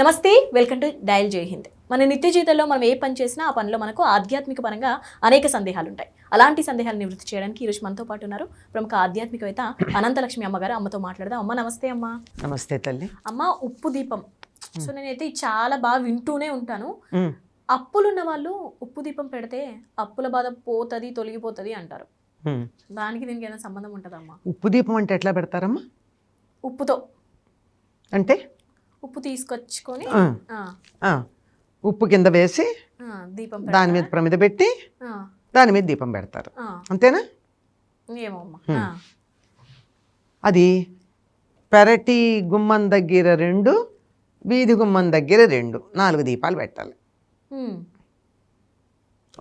నమస్తే welcome to dial జై హింద్. మన నిత్య జీవితంలో మనం ఏ పని చేసినా ఆ పనిలో మనకు ఆధ్యాత్మిక పరంగా అనేక సందేహాలు ఉంటాయి అలాంటి సందేహాలు నివృత్తి చేయడానికి ఈరోజు మనతో పాటు ఉన్నారు ప్రముఖ ఆధ్యాత్మికవేత్త అనంతలక్ష్మి అమ్మగారు. అమ్మతో మాట్లాడదాం. అమ్మ నమస్తే అమ్మ. నమస్తే తల్లి. అమ్మ ఉప్పు దీపం. సో నేనైతే చాలా బాగా వింటూనే ఉంటాను. అప్పులున్న వాళ్ళు ఉప్పు దీపం పెడితే అప్పుల బాధ పోతుంది తొలగిపోతుంది అంటారు. దానికి దీనికి ఏదైనా సంబంధం ఉంటుందమ్మా ఉప్పు దీపం అంటే ఎట్లా పెడతారమ్మా? ఉప్పుతో. అంటే? ఉప్పు తీసుకొచ్చుకొని ఉప్పు కింద వేసి దీపం దాని మీద ప్రమిద పెట్టి దాని మీద దీపం పెడతారు. అంతేనా? అది పెరటి గుమ్మం దగ్గర రెండు వీధి గుమ్మం దగ్గర రెండు. నాలుగు దీపాలు పెట్టాలి.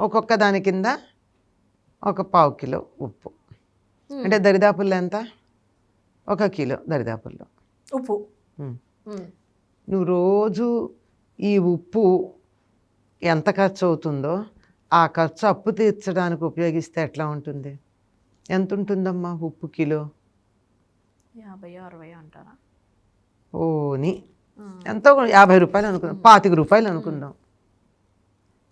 ఒక్కొక్క దాని కింద ఒక పావు కిలో ఉప్పు. అంటే దరిదాపుల్లో ఎంత? ఒక కిలో దరిదాపుల్లో. ఉప్పు. నువ్వు రోజు ఈ ఉప్పు ఎంత ఖర్చు అవుతుందో ఆ ఖర్చు అప్పు తీర్చడానికి ఉపయోగిస్తే ఎట్లా ఉంటుంది? ఎంత ఉంటుందమ్మా ఉప్పు కిలో? యాభై అరవై అంటారా? ఓని ఎంతో యాభై రూపాయలు అనుకుందాం. పాతిక రూపాయలు అనుకుందాం.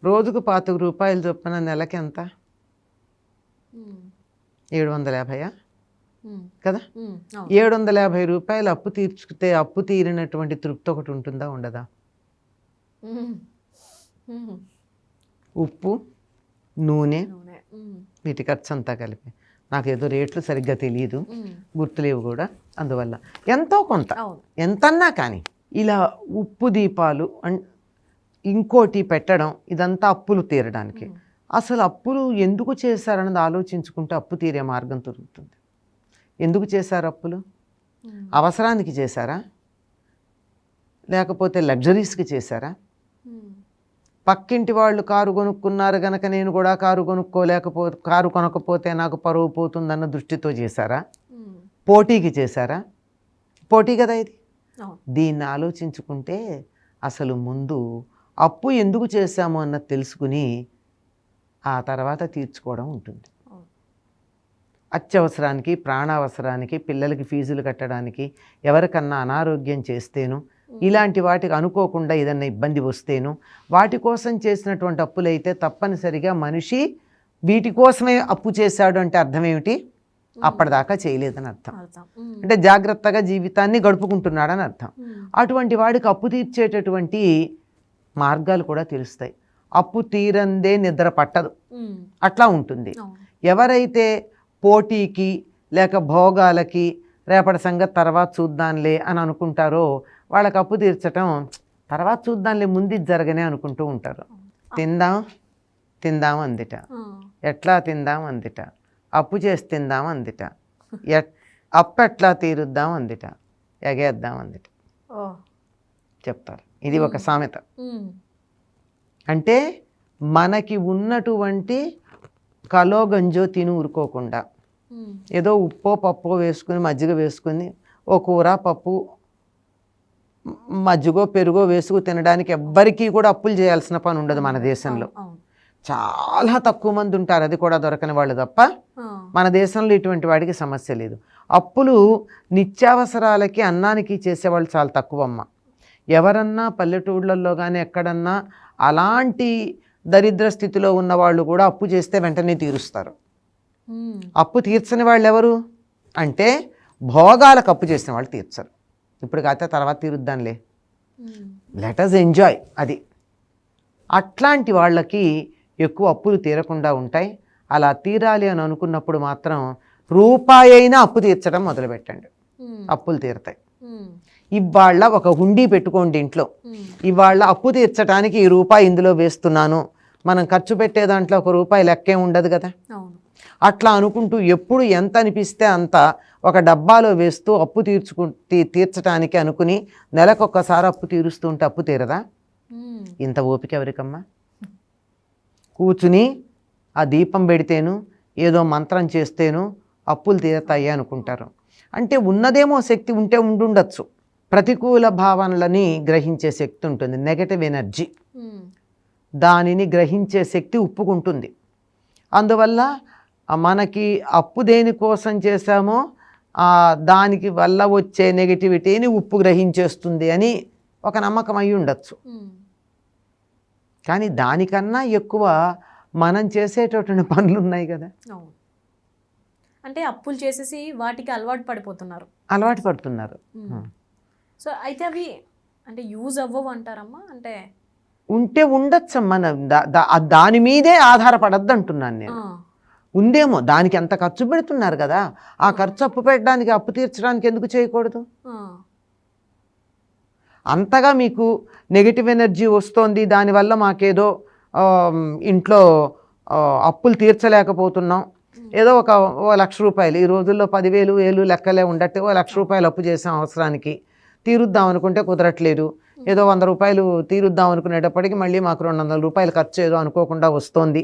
రోజుకు పాతిక రూపాయలు చొప్పున నెలకి ఎంత. ఏడు వందల యాభైయా. కదా. ఏడు వందల యాభై రూపాయలు అప్పు తీర్చుకుంటే అప్పు తీరినటువంటి తృప్తి ఒకటి ఉంటుందా ఉండదా. ఉప్పు నూనె. వీటి ఖర్చు అంతా కలిపి. నాకు ఏదో రేట్లు సరిగ్గా తెలియదు. గుర్తులేవు కూడా. అందువల్ల ఎంతో కొంత. ఎంతన్నా కానీ ఇలా ఉప్పు దీపాలు ఇంకోటి పెట్టడం ఇదంతా అప్పులు తీరడానికి. అసలు అప్పులు ఎందుకు చేశారన్నది ఆలోచించుకుంటే అప్పు తీరే మార్గం దొరుకుతుంది. ఎందుకు చేశారు అప్పులు. అవసరానికి చేశారా లేకపోతే లగ్జరీస్కి చేశారా. పక్కింటి వాళ్ళు కారు కొనుక్కున్నారు గనక నేను కూడా కారు కొనుక్కోలేకపో కారు కొనకపోతే నాకు పరువు పోతుందన్న దృష్టితో చేశారా. పోటీకి చేశారా పోటీ కదా ఇది దీన్ని ఆలోచించుకుంటే అసలు ముందు అప్పు ఎందుకు చేశాము అన్నది తెలుసుకుని ఆ తర్వాత తీర్చుకోవడం ఉంటుంది. అత్యవసరానికి ప్రాణావసరానికి పిల్లలకి ఫీజులు కట్టడానికి ఎవరికన్నా అనారోగ్యం చేస్తేను ఇలాంటి వాటికి అనుకోకుండా ఏదన్నా ఇబ్బంది వస్తేను వాటి కోసం చేసినటువంటి అప్పులైతే తప్పనిసరిగా మనిషి వీటి కోసమే అప్పు చేశాడు అంటే అర్థం ఏమిటి అప్పటిదాకా చేయలేదని అర్థం. అంటే జాగ్రత్తగా జీవితాన్ని గడుపుకుంటున్నాడని అర్థం. అటువంటి వాడికి అప్పు తీర్చేటటువంటి మార్గాలు కూడా తెలుస్తాయి. అప్పు తీరందే నిద్ర పట్టదు. అట్లా ఉంటుంది. ఎవరైతే పోటీకి లేక భోగాలకి రేపటి సంగతి తర్వాత చూద్దాంలే అని అనుకుంటారో వాళ్ళకి అప్పు తీర్చటం తర్వాత చూద్దాంలే ముందు జరగనే అనుకుంటూ ఉంటారు. తిందాం తిందాం అందిట. ఎట్లా తిందాం అందిట. అప్పు చేసి తిందాం అందిట. అప్పు ఎట్లా తీరుద్దాం అందిట. ఎగేద్దాం అందిట. చెప్తారు. ఇది ఒక సామెత. అంటే మనకి ఉన్నటువంటి కలో గంజో తిని ఊరుకోకుండా. ఏదో ఉప్పో పప్పో వేసుకుని మజ్జిగ వేసుకుని ఓ కూర పప్పు మజ్జిగో పెరుగో వేసుకు తినడానికి ఎవ్వరికీ కూడా అప్పులు చేయాల్సిన పని ఉండదు మన దేశంలో. చాలా తక్కువ మంది ఉంటారు అది కూడా దొరకని వాళ్ళు తప్ప. మన దేశంలో ఇటువంటి వాడికి సమస్య లేదు అప్పులు నిత్యావసరాలకి అన్నానికి చేసేవాళ్ళు చాలా తక్కువ అమ్మ ఎవరన్నా పల్లెటూళ్ళల్లో కానీ ఎక్కడన్నా అలాంటి దరిద్ర స్థితిలో ఉన్న వాళ్ళు కూడా అప్పు చేస్తే వెంటనే తీరుస్తారు. అప్పు తీర్చని వాళ్ళు ఎవరు అంటే భోగాలకు అప్పు చేసిన వాళ్ళు తీర్చరు. ఇప్పుడు కాకపోతే తర్వాత తీరుద్దాంలే. హ్మ్. లెట్ అస్ ఎంజాయ్ అది. అట్లాంటి వాళ్ళకి ఎక్కువ అప్పులు తీరకుండా ఉంటాయి. అలా తీరాలి అని అనుకున్నప్పుడు మాత్రం రూపాయి అయినా అప్పు తీర్చడం మొదలుపెట్టండి. అప్పులు తీరుతాయి. ఇవాళ ఒక హుండీ పెట్టుకోండి ఇంట్లో. ఇవాళ అప్పు తీర్చడానికి ఈ రూపాయి ఇందులో వేస్తున్నాను. మనం ఖర్చు పెట్టే దాంట్లో ఒక రూపాయి లెక్కే ఉండదు కదా. అట్లా అనుకుంటూ ఎప్పుడు ఎంత అనిపిస్తే అంత ఒక డబ్బాలో వేస్తూ అప్పు తీర్చుకు తీర్చడానికి అనుకుని నెలకొక్కసారి అప్పు తీరుస్తూ ఉంటే అప్పు తీరదా. ఇంత ఓపిక ఎవరికమ్మా? కూర్చుని ఆ దీపం పెడితేను ఏదో మంత్రం చేస్తేను అప్పులు తీరతాయి అనుకుంటారు. అంటే ఉన్నదేమో శక్తి ఉంటే ఉండుండొచ్చు. ప్రతికూల భావనలని గ్రహించే శక్తి ఉంటుంది. Negative energy. దానిని గ్రహించే శక్తి ఉప్పుకుంటుంది. అందువల్ల మనకి అప్పు దేనికోసం చేశామో దానికి వల్ల వచ్చే నెగిటివిటీని ఉప్పు గ్రహించేస్తుంది అని ఒక నమ్మకం అయి ఉండొచ్చు. కానీ దానికన్నా ఎక్కువ మనం చేసేటటువంటి పనులు ఉన్నాయి కదా. అంటే అప్పులు చేసేసి వాటికి అలవాటు పడిపోతున్నారు. అలవాటు పడుతున్నారు. సో అయితే అవి అంటే యూజ్ అవ్వవు అంటారమ్మా? అంటే ఉంటే ఉండొచ్చు మన దా- దా- ఆ దాని మీదే ఆధారపడద్దు అంటున్నాను నేను ఉందేమో దానికి ఎంత ఖర్చు పెడుతున్నారు కదా ఆ ఖర్చు అప్పు పెట్టడానికి అప్పు తీర్చడానికి ఎందుకు చేయకూడదు? అంతగా మీకు నెగిటివ్ ఎనర్జీ వస్తోంది దానివల్ల మాకేదో ఇంట్లో అప్పులు తీర్చలేకపోతున్నాం. ఏదో ఒక ఓ లక్ష రూపాయలు ఈ రోజుల్లో పదివేలు వేలు లెక్కలే ఉండట్టు ఓ లక్ష రూపాయలు అప్పు చేసాం అవసరానికి తీరుద్దాం అనుకుంటే కుదరట్లేదు. ఏదో వంద రూపాయలు తీరుద్దాం అనుకునేటప్పటికి మళ్ళీ మాకు రెండు వందల రూపాయలు ఖర్చు ఏదో అనుకోకుండా వస్తోంది.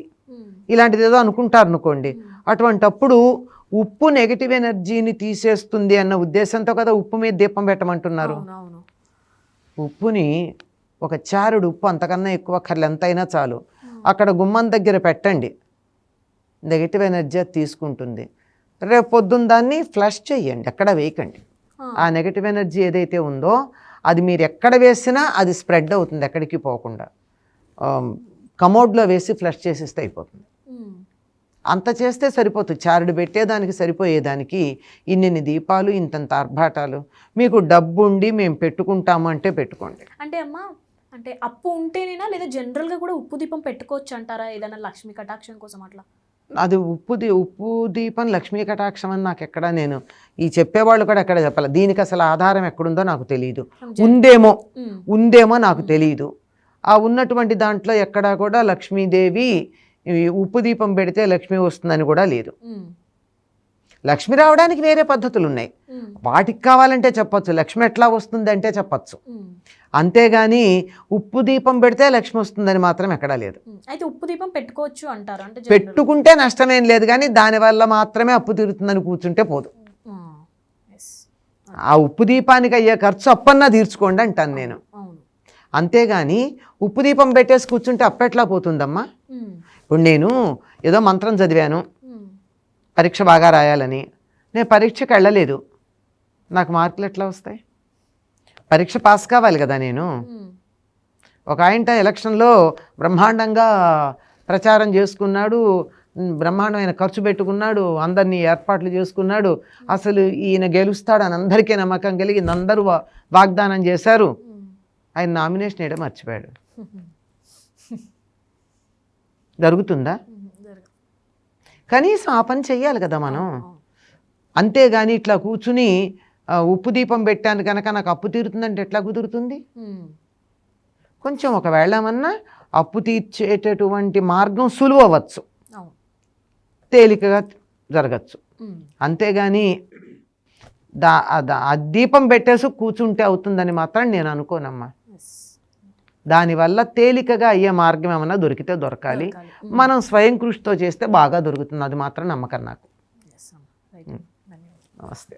ఇలాంటిది ఏదో అనుకుంటారు అనుకోండి. అటువంటప్పుడు ఉప్పు నెగిటివ్ ఎనర్జీని తీసేస్తుంది అన్న ఉద్దేశంతో కదా ఉప్పు మీద దీపం పెట్టమంటున్నారు. ఉప్పుని ఒక చారుడు ఉప్పు అంతకన్నా ఎక్కువ కర్లు ఎంతైనా చాలు. అక్కడ గుమ్మం దగ్గర పెట్టండి. నెగిటివ్ ఎనర్జీ అది తీసుకుంటుంది. రేపు పొద్దున్న దాన్ని ఫ్లష్ చేయండి. ఎక్కడ వేయకండి. ఆ, నెగిటివ్ ఎనర్జీ ఏదైతే ఉందో అది మీరు ఎక్కడ వేసినా అది స్ప్రెడ్ అవుతుంది ఎక్కడికి పోకుండా. కమోడ్లో వేసి ఫ్లష్ చేసేస్తే అయిపోతుంది. అంత చేస్తే సరిపోతుంది. చారుడు పెట్టేదానికి సరిపోయేదానికి ఇన్నిన్ని దీపాలు ఇంతంత ఆర్భాటాలు. మీకు డబ్బు ఉండి మేము పెట్టుకుంటాము అంటే పెట్టుకోండి. అంటే అమ్మా అంటే అప్పు ఉంటేనేనా లేదా జనరల్గా కూడా ఉప్పు దీపం పెట్టుకోవచ్చు అంటారా? ఏదైనా లక్ష్మి కటాక్షం కోసం అట్లా? అది ఉప్పు దీ ఉప్పు దీపం లక్ష్మీ కటాక్షం అని నాకు ఎక్కడ నేను ఈ చెప్పేవాళ్ళు కూడా ఎక్కడ చెప్పాలి? దీనికి అసలు ఆధారం ఎక్కడుందో నాకు తెలియదు ఉందేమో ఉందేమో నాకు తెలియదు ఆ ఉన్నటువంటి దాంట్లో ఎక్కడా కూడా లక్ష్మీదేవి ఉప్పు దీపం పెడితే లక్ష్మి వస్తుందని కూడా లేదు. లక్ష్మి రావడానికి వేరే పద్ధతులు ఉన్నాయి వాటికి కావాలంటే చెప్పొచ్చు. లక్ష్మి ఎట్లా వస్తుంది అంటే చెప్పొచ్చు. అంతేగాని ఉప్పు దీపం పెడితే లక్ష్మి వస్తుందని మాత్రం ఎక్కడా లేదు. అయితే ఉప్పు దీపం పెట్టుకోవచ్చు అంటారు అంటే పెట్టుకుంటే నష్టమేం లేదు కానీ దానివల్ల మాత్రమే అప్పు తీరుతుందని కూర్చుంటే పోదు. ఆ, ఉప్పు దీపానికి అయ్యే ఖర్చు అప్పన్నా తీర్చుకోండి అంటాను నేను. అంతేగాని ఉప్పు దీపం పెట్టేసి కూర్చుంటే అప్పెట్లా పోతుందమ్మా? ఇప్పుడు నేను ఏదో మంత్రం చదివాను. పరీక్ష బాగా రాయాలని. నేను పరీక్షకు వెళ్ళలేదు. నాకు మార్కులు ఎట్లా వస్తాయి? పరీక్ష పాస్ కావాలి కదా నేను. ఒక ఆయనట ఎలక్షన్లో బ్రహ్మాండంగా ప్రచారం చేసుకున్నాడు. బ్రహ్మాండమైన ఖర్చు పెట్టుకున్నాడు. అందరినీ ఏర్పాట్లు చేసుకున్నాడు. అసలు ఈయన గెలుస్తాడని అందరికీ నమ్మకం కలిగింది. అందరూ వాగ్దానం చేశారు. ఆయన నామినేషన్ వేయడం మర్చిపోయాడు. జరుగుతుందా. కనీసం ఆ పని చెయ్యాలి కదా మనం. అంతేగాని ఇట్లా కూర్చుని ఉప్పు దీపం పెట్టాను కనుక నాకు అప్పు తీరుతుందంటే ఎట్లా కుదురుతుంది కొంచెం ఒకవేళ ఏమన్నా అప్పు తీర్చేటటువంటి మార్గం సులువు అవ్వచ్చు అవును తేలికగా జరగచ్చు అంతేగాని దా దీపం పెట్టేసి కూర్చుంటే అవుతుందని మాత్రం నేను అనుకోనమ్మా. దానివల్ల తేలికగా అయ్యే మార్గం ఏమన్నా దొరికితే దొరకాలి. మనం స్వయం కృషితో చేస్తే బాగా దొరుకుతుంది. అది మాత్రం నమ్మకం నాకు. నమస్తే.